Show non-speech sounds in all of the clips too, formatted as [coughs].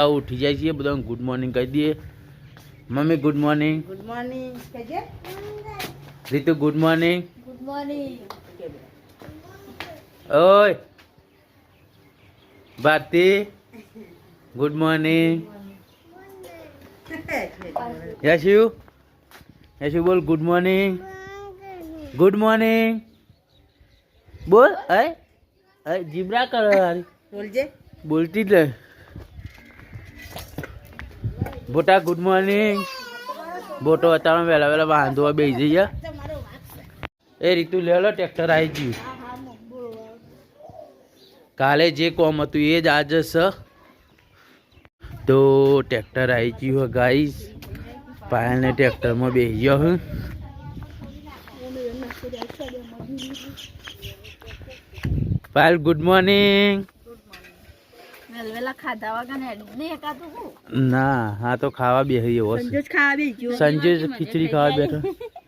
આ ઉઠી જાય છીએ બધા ગુડ મોર્નિંગ કહી દઈએ mummy good morning good morning કહેજે Ritu good morning good morning ઓય ભારતી ગુડ મોર્નિંગ યશુ યશુ બોલ ગુડ મોર્નિંગ ગુડ મોર્નિંગ બોલ અય અય જીબ્રા કરો હારી બોલજે બોલતી જ લે બોટા ગુડ મોર્નિંગ બોટો અત્યારે વહેલા વહેલા બાંધવા બે જઈએ એ રીતુ લે લો ટ્રેક્ટર આવી ગયું. કાલે જે કોમ હતું એ જ આજે છે તો ટ્રેક્ટર આવી ગયું ગાઈસ પાયલને ટ્રેક્ટરમાં બે ગયો પાયલ ગુડ મોર્નિંગ વેલા ખાધા વગર હેડ ને એકાતું હું? તો ખાવા બેસી એવો સંજય ખીચડી ખાવા બેઠો.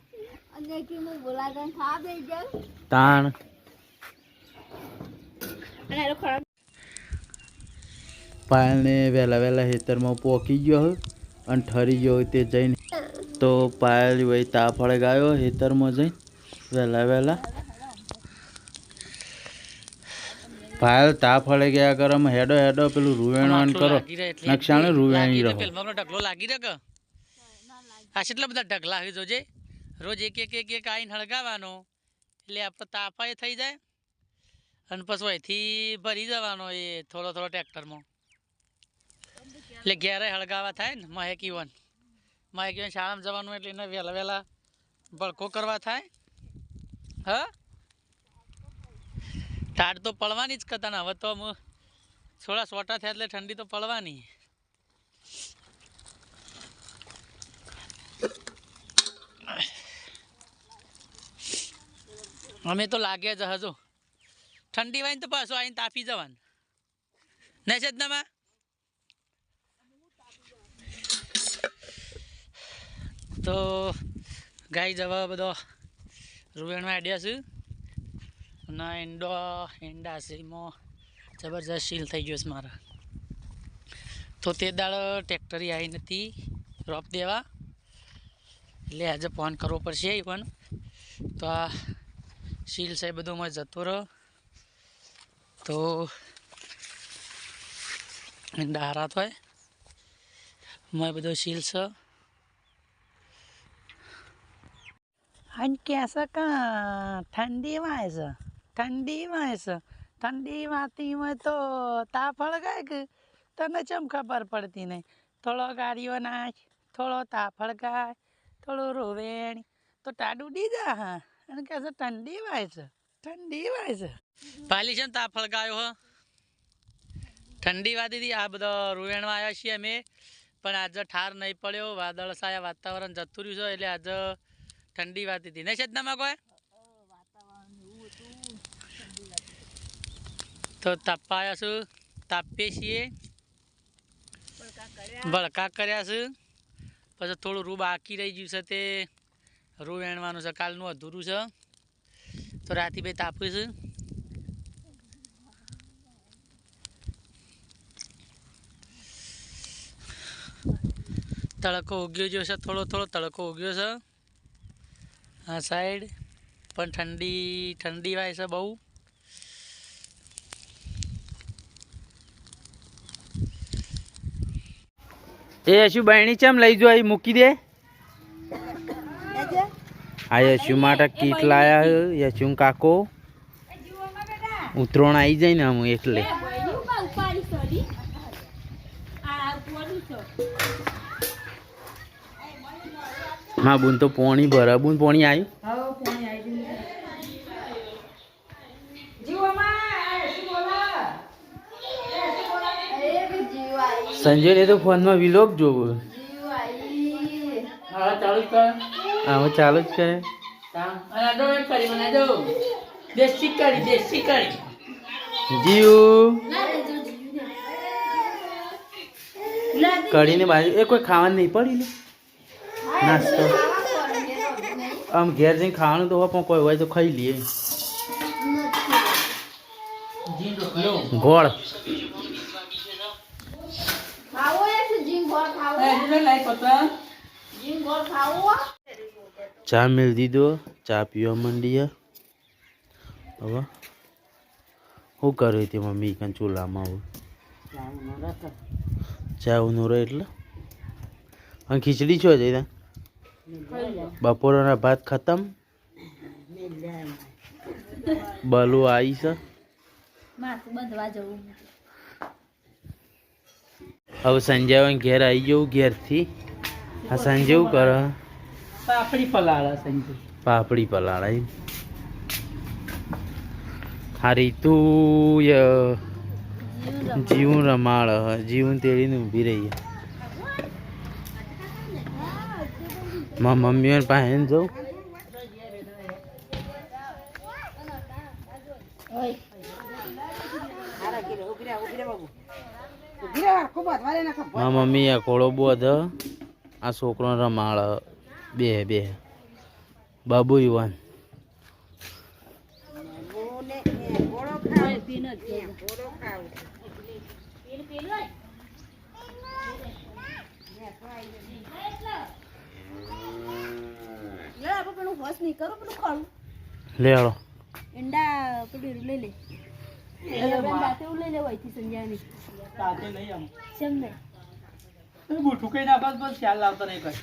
[laughs] અને કે હું બોલાતા ખાવા બેસી જાઉં તાણ. પાયલને વહેલા વહેલા ખેતરમાં પોકી ગયો હોય અને ઠરી ગયો હોય તે જઈને. તો પાયલ વહી તાફળ ગાયો ખેતરમાં જઈને વહેલા વહેલા પાયલ તાફળે ગયા કરમ હેડો હેડો પેલું રૂવેણ કરો. નક્ષાણે રૂવેણી રહો. ફિલ્મનો ઢગલો લાગી રહ્યો આ કેટલા બધા ઢગલા આવી જોજે? રોજ એક એક એક એક આઈને હળગાવાનો એટલે આપણો તાપાય થઈ જાય. અને પછી અહીંથી ભરી જવાનો એ થોડો થોડો ટ્રેક્ટરમાં. એટલે ઘેરે હળગાવા થાય ને મહેકી વન મહેકી વન શાળામાં જવાનું એટલે એને વહેલા વહેલા ભડકો કરવા થાય. હા? ટાટ તો પડવાની જ કરતા ને હવે તો થોડા સોટા થયા એટલે ઠંડી તો પડવાની. અમે તો લાગ્યા જ હજુ. ઠંડી વાય તો પાછું આવીને તાપી જવાનું. ને છે જ નામાં તો ગાઈ જવા બધો રૂવેણમાં આઈડિયા છે. અને એંડો એંડા એમાં જબરજસ્ત સીલ થઈ ગયો છે મારા. તો તે દાળ ટ્રેક્ટરી આવી નથી, રોપ દેવા. એટલે આજે ફોન કરવો પડશે એ પણ તો આ સીલ છે બધું મેં જતો રહ્યો. તો એંડા હારા થાય મેં બધો સીલ છે. અને કહેશે કાં? ઠંડી વાય છે. ઠંડી વાય છે ઠંડી વાતી તો તાપ હળગાય કે તને ચમ ખબર પડતી નહીં? થોડો ગાડીઓ નાખ, થોડો તાપ હળગાય થોડું રોવેણ. તો ટાડું જા હા. અને કહેશે ઠંડી વાય ઠંડી વાય છે. પાલી છે ને તાપ હળગાયો હ. ઠંડી વાતી હતી આ બધો રોવેણમાં આવ્યા છીએ અમે. પણ આજે ઠાર નહીં પડ્યો. વાદળ સાયા વાતાવરણ જતું રહ્યું છે, એટલે આજે ઠંડી વાતી હતી નહીં છે જ કોઈ તો તાપાયા છું તાપીએ છીએ બળકા કર્યા છે પછી થોડું રૂ બાકી રહી ગયું છે તે રૂ વેણવાનું છે, કાલનું અધૂરું છે. તો રાતે બે તાપ્યું છે તડકો ઉગ્યો ગયો છે, થોડો થોડો તડકો ઉગ્યો છે. આ સાઈડ. પણ ઠંડી ઠંડી વાય છે બહુ. એ શું બહેણી એમ લઈ જો અહીં મૂકી દે? આ યશુ માટે કીટ લાયા યશુ કાકો. ઉતરોણ આવી જાય ને આમ એટલે. માં બુન તો પોણી ભરા બુન પોણી આવ્યું હવે ફોન આવી સંજય ને તો ફોનમાં વિલોગ જોવો. હા ચાલુ જ કર. હા હું ચાલુ જ કરે. અને આડો એક કરી મને દો. દેશી કરી દેશી કરી. જીવ કઢીને બાજુ એ કોઈ ખાવાનું નહીં પડી ને? નાસ્તો. આમ ઘેર જઈને ખાવાનું તો હોય પણ કોઈ હોય તો ખાઈ લઈએ. ગોળ હા જીમ ગોળ ખાવું ચા મેળ દીધો ચા પીવા માંડીએ. હવે શું કરે તે મમ્મી કાં ચૂલામાં હવે? ચા ઉનો રહે એટલે? અને ખીચડી છો જઈ બપોરના ભાત ખતમ? બલુ આવી છે? માથું બંધવા જવું. હવે સંજય ઘેર આવી જવું ઘેરથી. આ સંજય શું કરે? પાપડી પલાળા હારી પાપડી પલાળાય આ રીતુ ય જીવું રમાડ હ. જીવું તેડીને ઊભી રહી. મા મમ્મી પાસે જવું ઓય. મા મમ્મી આ ઘોડો બોધ આ છોકરો રમાડ બે બે. બાબુ યુવાન. લે, આપણે હોશ નહીં કરો પેલું ખાવું. લે હાલો ઈંડા પેલું લઈ લે. રાતે લઈ લે વહીથી સંજાની સાથે નહીં આમ. સેમ ને બુઠું કઈ નાખો બસ ખ્યાલ આવતો નહીં કઈ.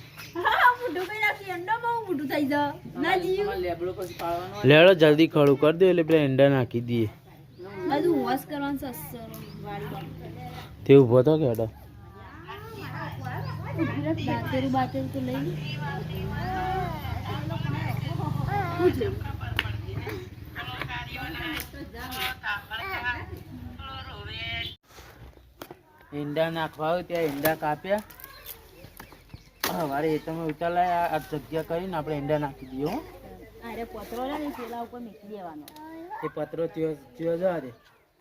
હા મોઢું કઈ નાખી અંડો બહુ મોટું થઈ જા. ના જીવ. લેબડો પછી પાડવાનો લે હાલો જલ્દી ખડું કરી દે એટલે પેલા ઈંડા નાખી દઈએ. બધું વોશ કરવાનું છે અસર વાળી વાળી. તે ઊભો તો કે હેડો બાતેરું બાતેરું તો લઈ પૂછ લે ઈંડા નાખવા આવ્યું ત્યાં ઈંડા કાપ્યા સવારે એ તમે ઉતારલા આ જગ્યા કરીને આપણે ઈંડા નાખી દઈએ હો. અરે પતરો લે પેલા ઉપર મૂકી દેવાનો. એ પતરો ત્યો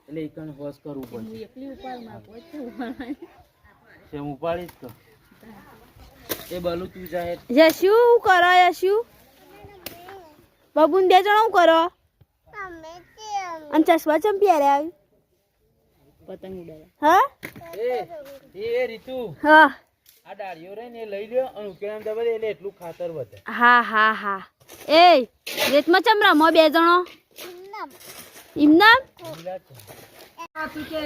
એટલે ઈકણ હોશ કરવું હું પડશે. એકલી ઉપરમાં પોતે ઉપાડવાની. તે હું ઉપાડીશ તો. એ બલુ તું જાય યશુ કરો યશુ? બબુન બે જણા કરો? અને ચશ્મા ચંપી પહેરે આવી પતંગ ઉડાડે હા? એ એ રીતુ. હા. આ ડાળીઓ રહે ને લઈ લ્યો અને ઉકેલામ એટલે એટલું ખાતર વધે. હા હા હા. એ રેતમાં ચમ મો બે જણો? ઇમનામ. તું કે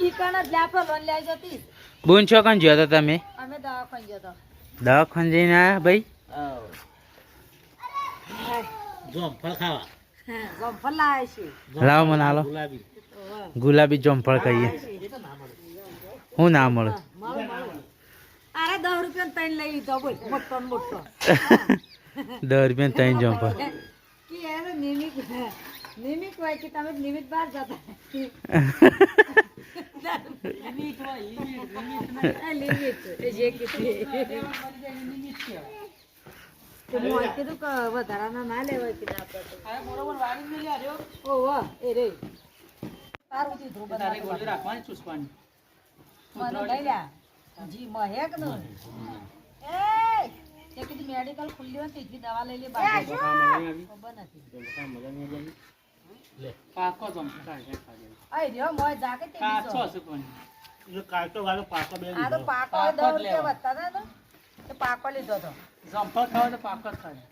ઈ કણ જ લાપો લોન લઈ જતી. બોન છો કાન જ્યો તમે? અમે દવાખાને જતો દવાખાને જઈને આયા ભાઈ? છે લાવો મને હાલો. ગુલાબી. જોમફળ કહીએ હું ના મળે. અરે દસ રૂપિયા ત્રણ લઈ લીધો બોલ મોટો મોટો. દસ રૂપિયા ત્રણ જોમફળ કે એને નિમિત હોય કે તમે નિમિત બહાર જતા તો મોય કીધું કે વધારાના ના ના આપણે બરોબર વાળી ઓ વાહ એ રે. તારું દીધું તારે ગોળી રાખવાની ચૂસવાની? મને લઈલા જી મહેકનું એ તે કીધું મેડિકલ ખુલ્લી હોય તીજી દવા લઈ લે બાર ખબર નથી. પાકો જમતો કાઢે ખાલી આઈ રહ્યો મોય જાકે તે કાચો. હશે પણ જો કાચો વાળો પાકો બે આ તો પાકો દોર કે હતા તો? તે પાકો લીધો તો? જમ્પર ખાવ તો પાકો ખાય.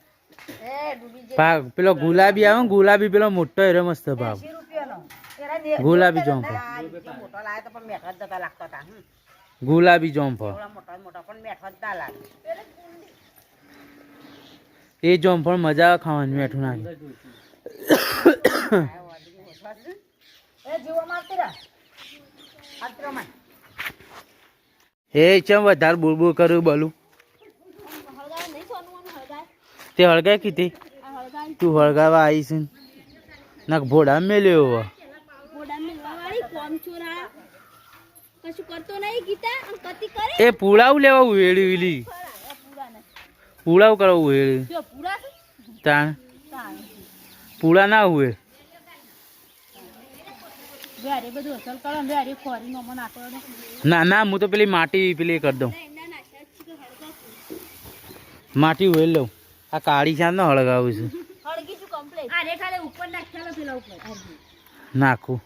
એ ડૂબી જાય પેલો ગુલાબી આવે ગુલાબી પેલો મોટો એરો મસ્ત ભાવ. એંશી રૂપિયાનો. એરા ને- ગુલાબી જોમફળ મોટો લાયો તો પણ મેઠો જતા લાગતા હતા ગુલાબી જોમફળ થોડા મોટા મોટા પણ મેઠો જ લાગે. એ જોમફળ મજા આવે ખાવાની મેઠું નાખી. એ ચમ વધારે બુલબુલ કર્યું બોલું? તે હળગાય કીધી? તું હળગાવા આવીશ ને. નાક ભોડા મેલ્યો હવે. કશું કરતો નહીં ગીતા અને કતી કરે એ પુલાવ લેવા ઉહેડી વેલી. પુલાવ કરવા ઉહેડી જો છે? તાણ. તાણ. ના કરો ને ખોરી નો હું તો પેલી માટી પેલી કરી દઉં. માટી ઉહેલ લઉં. આ કાળી શાન ન હળગાવું છું. નાખું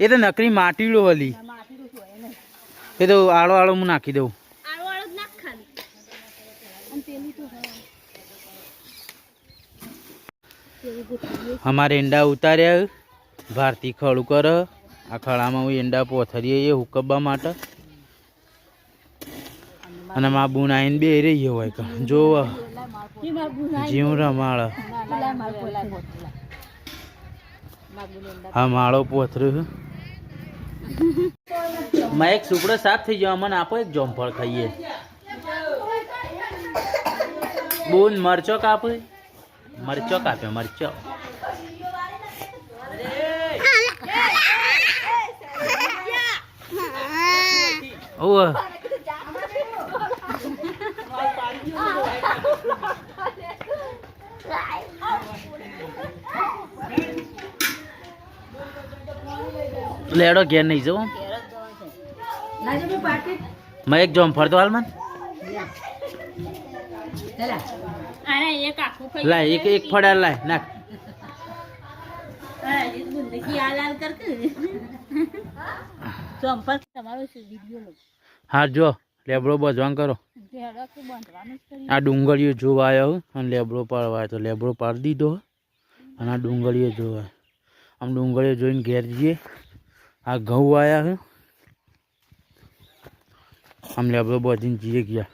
એ તો નકરી માટીડો હલી હોય એ તો આળો આળો હું નાખી દઉં. અમારે ઈંડા ઉતાર્યા. ભારતી ખળું કર. આ ખળામાં હું ઈંડા પોથરીએ એ હુકબા માટે. અને મા બુન આવીને બે રહી હોય જો જીવ. રમાળ આ માળો પોથરું. માં એક સુકડો સાફ થઈ ગયો મને આપો એક જોમફળ ખાઈએ. બોન મરચો કાપે. મરચો કાપે મરચો. ઓહ લેડો ઘેર નહીં જવું મેં એક જોમફળ ફરતો હાલ મને. આને એક આખું ખાઈ લાય એક એક ફળ લાય નાખ. હા, જો લેબડો બજવાન કરો. ભેડો કે બાંધવાનું જ કરી. આ ડુંગળીઓ જોવા આવ્યો અને લેબડો પાડવા આવ્યો તો લેબડો પાડી દીધો. અને આ ડુંગળીઓ જોવા. આમ ડુંગળીઓ જોઈને ઘેર જઈએ. આ ઘઉં આવ્યા છે આમ આપણે બધીને જઈએ ગયા.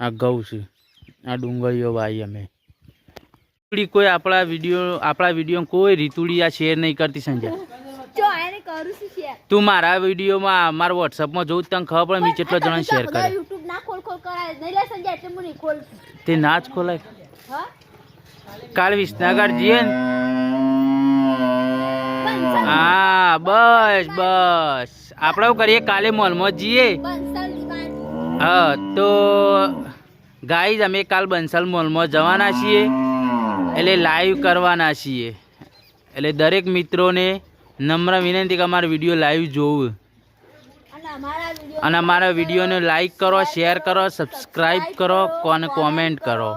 આ ઘઉં છે. આ ડુંગળીઓ વાવી અમે. રીતુડી કોઈ આપણા વીડિયો આપણા વીડિયો કોઈ રીતુડી આ શેર નહીં કરતી સંજય. તું મારા વિડીયોમાં મારા વોટ્સઅપમાં જોઉં તને ખબર પડે મેં કેટલો જણા શેર કરે તે ના જ ખોલાય. કાલ વિસનગર જઈએ ને હા. બસ બસ. આપણે કરીએ? કાલે મોલમાં જઈએ. હા તો ગાઈઝ અમે કાલ બંસલ મોલમાં જવાના છીએ. એટલે લાઈવ કરવાના છીએ. એટલે દરેક મિત્રોને નમ્ર વિનંતી કે અમારો વીડિયો લાઈવ જોવું. અને અમારા વિડીયોને લાઈક કરો શેર કરો સબસ્ક્રાઈબ કરો અને કોમેન્ટ કરો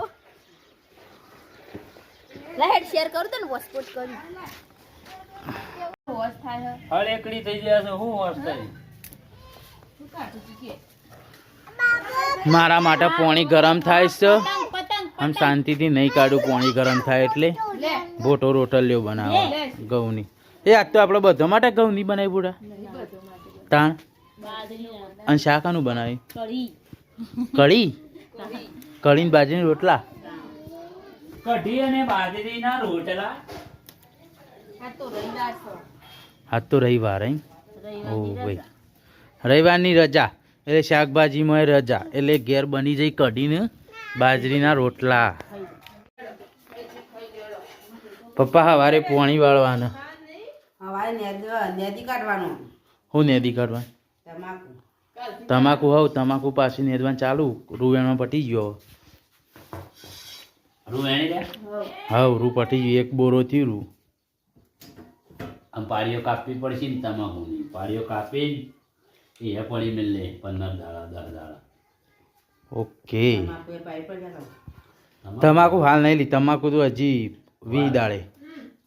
શેર કરો. તો કરી. હળ એકડી થઈ જશે હું મારા માટે પોણી ગરમ થાય છે. પતંગ પતંગ આમ શાંતિથી નહીં કાઢું પોણી ગરમ થાય એટલે. બોટો રોટલ રોટલીઓ બનાવો ઘઉંની. એ આજ તો આપણે બધા માટે ઘઉંની બનાવી પૂરા તાણ? અને શાકાનું બનાવી? કઢી. કઢીને બાજરીની રોટલા? કઢી અને બાજરીના રોટલા. આ તો રવિવાર હે ઓ રવિવારની ભાઈ રજા. રવિવારની રજા. એટલે શાકભાજીમાં રજા. એટલે ઘેર બની જઈ કઢીને બાજરીના રોટલા. પપ્પા સવારે પોણી વાળવાના. નેદી કાઢવાનું. હું નેદી કાઢવા? તમાકુ. તમાકુ હવ તમાકુ પાછી નેદવાનું ચાલુ. રૂવેણમાં પટી ગયો. હવ રૂ પટી ગયું. એક બોરો થયું રૂ. આમ પાડીઓ કાપવી પડશે ને તમાકુની. પાડીઓ કાપી એ પડી મેલે પંદર દાડા દસ દાડા. ઓકે. તમાકુ હાલ નહીં લી તમાકુ તો હજી વી દાડે.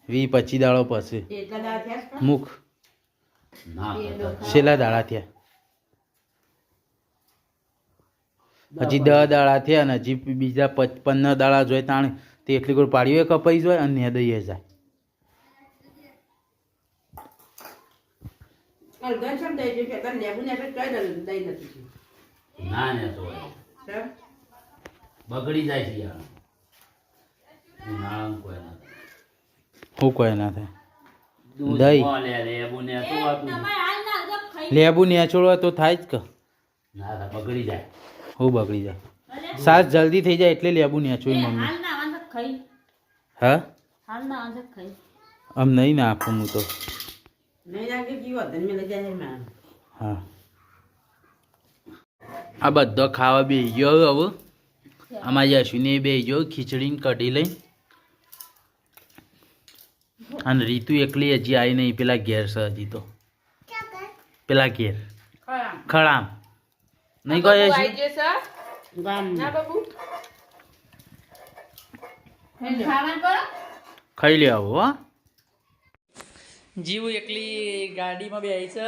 વી પચી દાડો પછી એટલા દાડા થયા મુખ. છેલ્લા દાડા થયા. હજી દસ દાડા થયા ને હજી બીજા પંદર દાડા જોઈએ તાણે. તે એટલી કોઈ પાડીઓ કપાઈ જાય અને દઈએ જાય. દઈ લેબુ ને તો દઈ નથી ના ને તો બગડી જાય છે યાર. ઉનાળામાં કોઈ ના થાય. કોઈ ના થાય. દહીં. લેબુ ને તો હોતું. હાલ ના જો ખાઈ લેબુ નેચોડો તો થાય જ કે. ના બગડી જાય. હું બગડી જાય. સાસ જલ્દી થઈ જાય એટલે લેબુ નેચોય મમ્મી. હા? હાલ ના વાંધો ખાઈ. આમ નહીં ના આપું હું તો. હા. આ બધો ખાવા બે ગયો હવે આમાં યશુને બે ગયો ખીચડીને કઢી લઈ. અને રીતુ એકલી હજી આવી નહીં પેલા ઘેર છે હજી તો. પેલા ઘેર. ખળામ. નહીં કહે યશુ ખાઈ લે આવો હો. જીવ એકલી ગાડીમાં બેસી છે.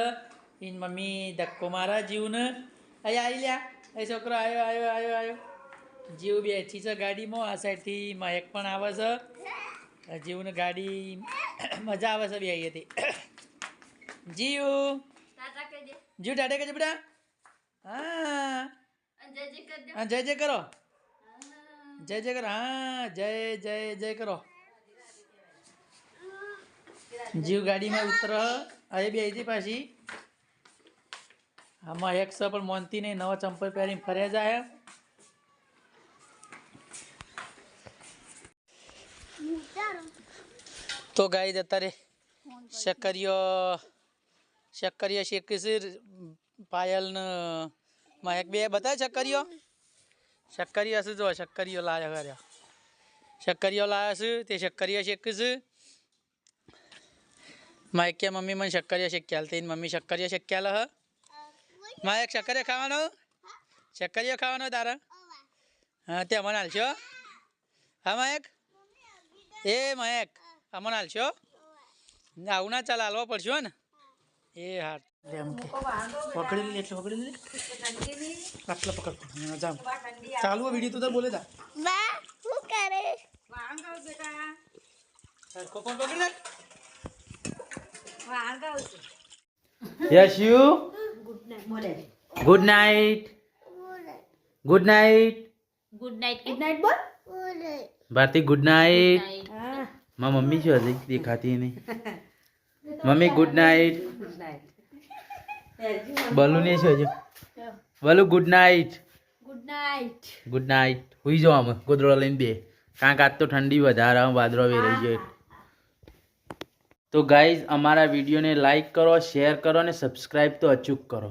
એની મમ્મી ધક્કો મારા જીવને. અહીં આવી લ્યા. એ છોકરો આવ્યો આવ્યો આવ્યો આવ્યો જીવ બેઠી છે ગાડીમાં. આ સાઈડથી મહેક પણ આવે છે. જીવને ગાડી [coughs] મજા આવે છે બે હતી. જીવ. [coughs] જીવ ટાટા કહેજે બેટા. હા. હા જય જય કરો. જય જય કરો. હા જય જય જય કરો. જીવ ગાડીમાં ઉતર. હવે બે હતી પાછી. આમાં એક છે પણ મોનતી નહીં, નવા ચંપલ પહેરીને ફર્યા જાય. તો ગાઈ અત્યારે શક્કરીઓ શક્કરીઓ શેકીશું પાયલ ને મહેક બે બતાવે શક્કરીઓ શક્કરીઓ શું જો શક્કરીઓ લાયા કર્યા શક્કરીઓ લાયા છું તે શક્કરીઓ શેકીશું મહેક મમ્મી મને શક્કરિયા શેક્યાલ તે મમ્મી શક્કરિયા શેક્યાલ હ? માયક શક્કરિયા ખાવાનો? શક્કરિયા ખાવાનો તારા? હા તે અમને હાલશો હા. માયક એ માયક અમને હાલશો આવું ના ચાલ હાલવા પડશે ને. એ હા પકડી લે એટલે પકડી લે. આટલા પકડ. જામ ચાલુ વીડિયો તો બોલે તા. બા શું કરે? કોણ પકડી? લે yes you good night good night good night good night બોલ ભારતી ગુડ નાઇટમાં મમ્મી શું હતી દેખાતી નહીં. મમ્મી ગુડ નાઇટ બલુ ને શું હજુ? Balu good night good night good night હુઈ જાઓ અમે ગોદડો લઈને બે. કારણ કે આજ તો ઠંડી વધારે વાદળો વેરાઈ જાય તો ગાઈઝ અમારા વિડીયોને લાઇક કરો શેર કરો અને સબસ્ક્રાઈબ તો અચૂક કરો.